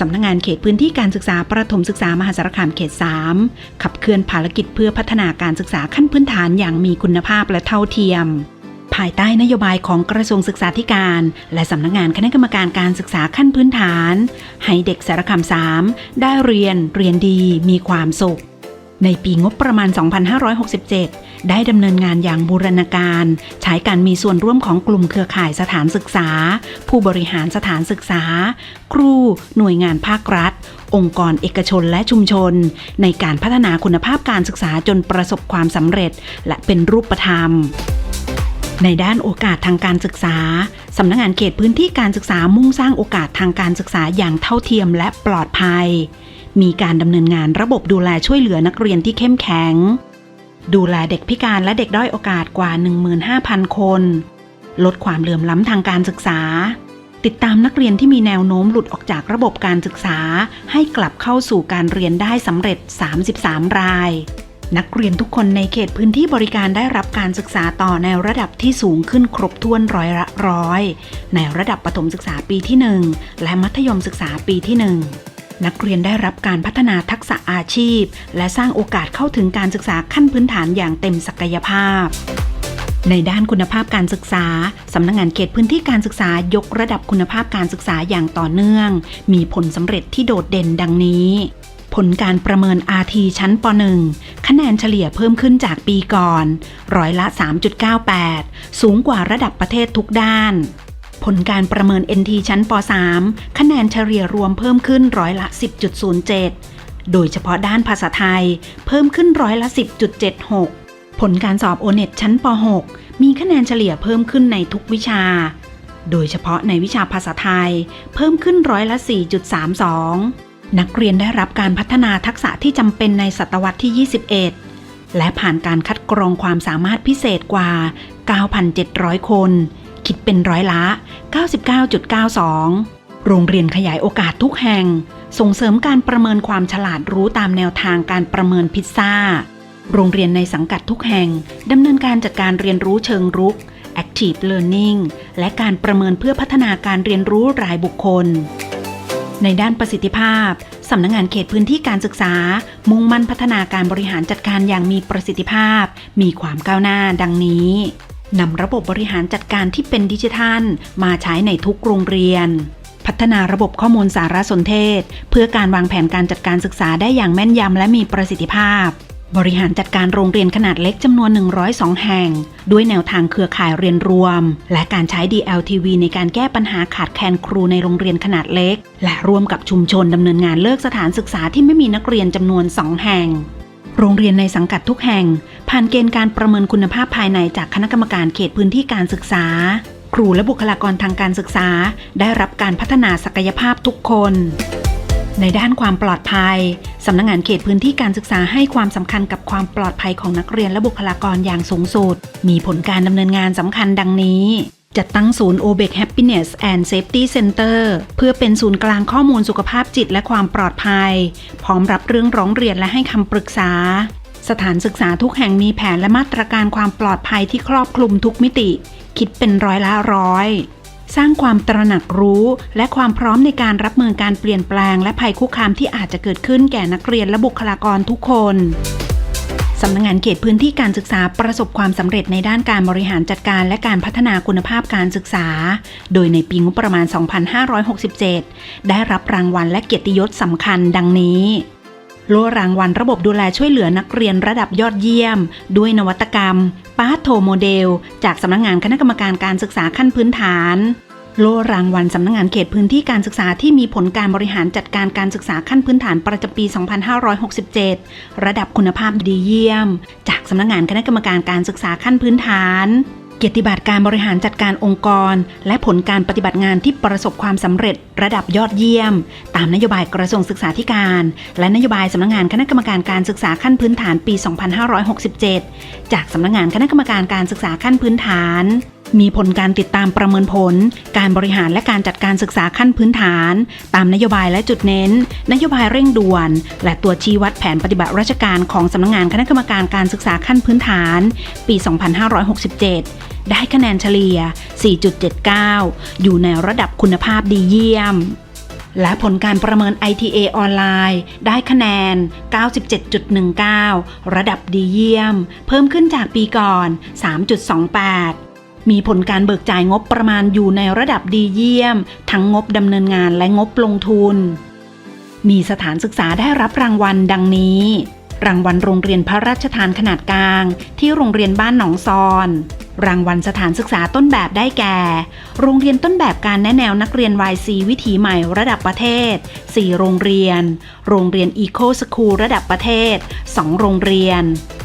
สำนักงงานเขตพื้นที่การศึกษาประถมศึกษามหาสารคามเขต 3 ขับเคลื่อนภารกิจเพื่อพัฒนาการศึกษาขั้นพื้นฐานอย่างมีคุณภาพและเท่าเทียม ภายใต้นโยบายของกระทรวงศึกษาธิการ และสำนักงานคณะกรรมการการศึกษาขั้นพื้นฐาน ให้เด็กสารคาม3ได้เรียน เรียนดี มีความสุข ในปีงบประมาณ 2567 ได้ดำเนินงานอย่างบูรณาการ ใช้การมีส่วนร่วมของกลุ่มเครือข่ายสถานศึกษา ผู้บริหารสถานศึกษา ครู หน่วยงานภาครัฐ องค์กรเอกชนและชุมชน ในการพัฒนาคุณภาพการศึกษาจนประสบความสำเร็จ และเป็นรูปธรรมในด้านโอกาสทางการศึกษา สำนักงานเขตพื้นที่การศึกษามุ่งสร้างโอกาสทางการศึกษาอย่างเท่าเทียมและปลอดภัย มีการดำเนินงานระบบดูแลช่วยเหลือนักเรียนที่เข้มแข็ง ดูแลเด็กพิการและเด็กด้อยโอกาสกว่า 15,000 คน ลดความเหลื่อมล้ำทางการศึกษา ติดตามนักเรียนที่มีแนวโน้มหลุดออกจากระบบการศึกษา ให้กลับเข้าสู่การเรียนได้สำเร็จ 33 ราย นักเรียนทุกคนในเขตพื้นที่บริการได้รับการศึกษาต่อในระดับที่สูงขึ้นครบถ้วนร้อยละร้อย ในระดับประถมศึกษาปีที่ 1 และมัธยมศึกษาปีที่ 1 นักเรียนได้รับการพัฒนาทักษะอาชีพ และสร้างโอกาสเข้าถึงการศึกษาขั้นพื้นฐานอย่างเต็มศักยภาพในด้านคุณภาพการศึกษา สำนักงานเขตพื้นที่การศึกษายกระดับคุณภาพการศึกษาอย่างต่อเนื่อง มีผลสำเร็จที่โดดเด่นดังนี้ ผลการประเมิน RT ชั้นป .1 คะแนนเฉลี่ยเพิ่มขึ้นจากปีก่อน ร้อยละ 3.98 สูงกว่าระดับประเทศทุกด้าน ผลการประเมิน NT ชั้นป .3 คะแนนเฉลี่ยรวมเพิ่มขึ้นร้อยละ 10.07 โดยเฉพาะด้านภาษาไทย เพิ่มขึ้นร้อยละ 10.76 ผลการสอบโอเน็ตชั้นป .6 มีคะแนนเฉลี่ยเพิ่มขึ้นในทุกวิชา โดยเฉพาะในวิชาภาษาไทย เพิ่มขึ้นร้อยละ 4.32 นักเรียนได้รับการพัฒนาทักษะที่จำเป็นในศตวรรษที่ 21 และผ่านการคัดกรองความสามารถพิเศษกว่า 9,700 คน คิดเป็นร้อยละ 99.92 โรงเรียนขยายโอกาสทุกแห่ง ส่งเสริมการประเมินความฉลาดรู้ตามแนวทางการประเมินพิซซ่า โรงเรียนในสังกัดทุกแห่งดำเนินการจัดการเรียนรู้เชิงรุก Active Learning และการประเมินเพื่อพัฒนาการเรียนรู้รายบุคคล ในด้านประสิทธิภาพ สำนักงงานเขตพื้นที่การศึกษา มุ่งมั่นพัฒนาการบริหารจัดการอย่างมีประสิทธิภาพ มีความก้าวหน้าดังนี้ นำระบบบริหารจัดการที่เป็นดิจิทัล มาใช้ในทุกโรงเรียน พัฒนาระบบข้อมูลสารสนเทศ เพื่อการวางแผนการจัดการศึกษาได้อย่างแม่นยำและมีประสิทธิภาพ บริหารจัดการโรงเรียนขนาดเล็กจำนวน 102 แห่ง ด้วยแนวทางเครือข่ายเรียนรวม และการใช้ DLTV ในการแก้ปัญหาขาดแคลนครูในโรงเรียนขนาดเล็ก และร่วมกับชุมชนดำเนินงานเลิกสถานศึกษาที่ไม่มีนักเรียนจำนวน 2 แห่ง โรงเรียนในสังกัดทุกแห่ง ผ่านเกณฑ์การประเมินคุณภาพภายในจากคณะกรรมการเขตพื้นที่การศึกษา ครูและบุคลากรทางการศึกษา ได้รับการพัฒนาศักยภาพทุกคน ในด้านความปลอดภัย สำนักงานเขตพื้นที่การศึกษาให้ความสำคัญกับความปลอดภัยของนักเรียนและบุคลากรอย่างสูงสุด มีผลการดำเนินงานสำคัญดังนี้ จัดตั้งศูนย์ OBEC Happiness and Safety Center เพื่อเป็นศูนย์กลางข้อมูลสุขภาพจิตและความปลอดภัย พร้อมรับเรื่องร้องเรียนและให้คำปรึกษา สถานศึกษาทุกแห่งมีแผนและมาตรการความปลอดภัยที่ครอบคลุมทุกมิติ คิดเป็นร้อยละร้อย สร้างความตระหนักรู้ และความพร้อมในการรับมือการเปลี่ยนแปลง และภัยคุกคามที่อาจจะเกิดขึ้นแก่นักเรียนและบุคลากรทุกคน สำนักงงานเขตพื้นที่การศึกษาประสบความสำเร็จในด้านการบริหารจัดการและการพัฒนาคุณภาพการศึกษา โดยในปีงบประมาณ 2567 ได้รับรางวัลและเกียรติยศสำคัญดังนี้โล่รางวัลระบบดูแลช่วยเหลือนักเรียนระดับยอดเยี่ยม ด้วยนวัตกรรมปาโทโมเดล จากสำนักงงานคณะกรรมการการศึกษาขั้นพื้นฐาน โล่รางวัลสำนักงงานเขตพื้นที่การศึกษาที่มีผลการบริหารจัดการการศึกษาขั้นพื้นฐานประจำปี 2567 ระดับคุณภาพดีเยี่ยม จากสำนักงงานคณะกรรมการการศึกษาขั้นพื้นฐานเกียรติบัตรการบริหารจัดการองค์กร และผลการปฏิบัติงานที่ประสบความสำเร็จระดับยอดเยี่ยม ตามนโยบายกระทรวงศึกษาธิการ และนโยบายสำนักงานคณะกรรมการการศึกษาขั้นพื้นฐานปี 2567 จากสำนักงานคณะกรรมการการศึกษาขั้นพื้นฐาน มีผลการติดตามประเมินผล การบริหารและการจัดการศึกษาขั้นพื้นฐาน ตามนโยบายและจุดเน้น นโยบายเร่งด่วน และตัวชี้วัดแผนปฏิบัติราชการของสำนักงานคณะกรรมการการศึกษาขั้นพื้นฐาน ปี 2567 ได้คะแนนเฉลี่ย 4.79 อยู่ในระดับคุณภาพดีเยี่ยมและผลการประเมิน ITA ออนไลน์ ได้คะแนน 97.19 ระดับดีเยี่ยม เพิ่มขึ้นจากปีก่อน 3.28 มีผลการเบิกจ่ายงบประมาณอยู่ในระดับดีเยี่ยม ทั้งงบดำเนินงานและงบลงทุน มีสถานศึกษาได้รับรางวัลดังนี้ รางวัลโรงเรียนพระราชทานขนาดกลาง ที่โรงเรียนบ้านหนองซอน รางวัลสถานศึกษาต้นแบบได้แก่ โรงเรียนต้นแบบการแนะแนวนักเรียน YC วิถีใหม่ระดับประเทศ 4 โรงเรียน โรงเรียน Eco School ระดับประเทศ 2 โรงเรียน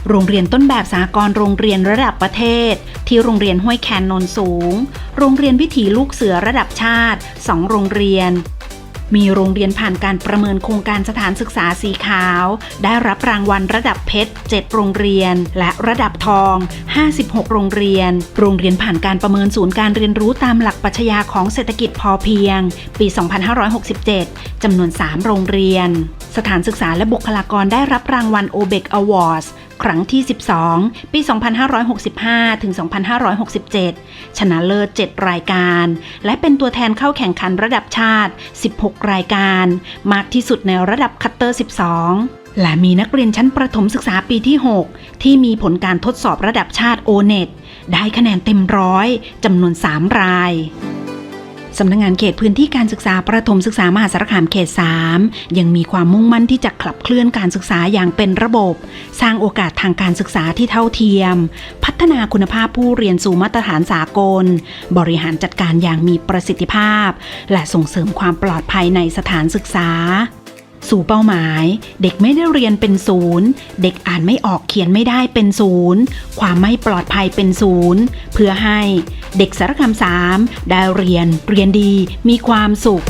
โรงเรียนต้นแบบสากลโรงเรียนระดับประเทศ ที่โรงเรียนห้วยแคนนนสูง โรงเรียนวิถีลูกเสือระดับชาติ 2 โรงเรียน มีโรงเรียนผ่านการประเมินโครงการสถานศึกษาสีขาว ได้รับรางวัลระดับเพชร 7 โรงเรียน และระดับทอง 56 โรงเรียน โรงเรียนผ่านการประเมินศูนย์การเรียนรู้ตามหลักปรัชญาของเศรษฐกิจพอเพียง ปี 2567จำนวน 3 โรงเรียนสถานศึกษาและบุคลากรได้รับรางวัล OBEC Awards ครั้งที่ 12 ปี 2565 ถึง 2567 ชนะเลิศ 7 รายการ และเป็นตัวแทนเข้าแข่งขันระดับชาติ 16 รายการ มากที่สุดในระดับคัตเตอร์ 12และมีนักเรียนชั้นประถมศึกษาปีที่ 6 ที่มีผลการทดสอบระดับชาติ O-NET ได้คะแนนเต็มร้อยจำนวน 3 ราย สำนักงงานเขตพื้นที่การศึกษาประถมศึกษามหาสารคามเขต 3 ยังมีความมุ่งมั่นที่จะขับเคลื่อนการศึกษาอย่างเป็นระบบ สร้างโอกาสทางการศึกษาที่เท่าเทียม พัฒนาคุณภาพผู้เรียนสู่มาตรฐานสากล บริหารจัดการอย่างมีประสิทธิภาพ และส่งเสริมความปลอดภัยในสถานศึกษา สู่เป้าหมาย เด็กไม่ได้เรียนเป็นศูนย์ เด็กอ่านไม่ออกเขียนไม่ได้เป็นศูนย์ความไม่ปลอดภัยเป็นศูนย์เพื่อให้เด็กสารคามสามได้เรียนเรียนดี มีความสุข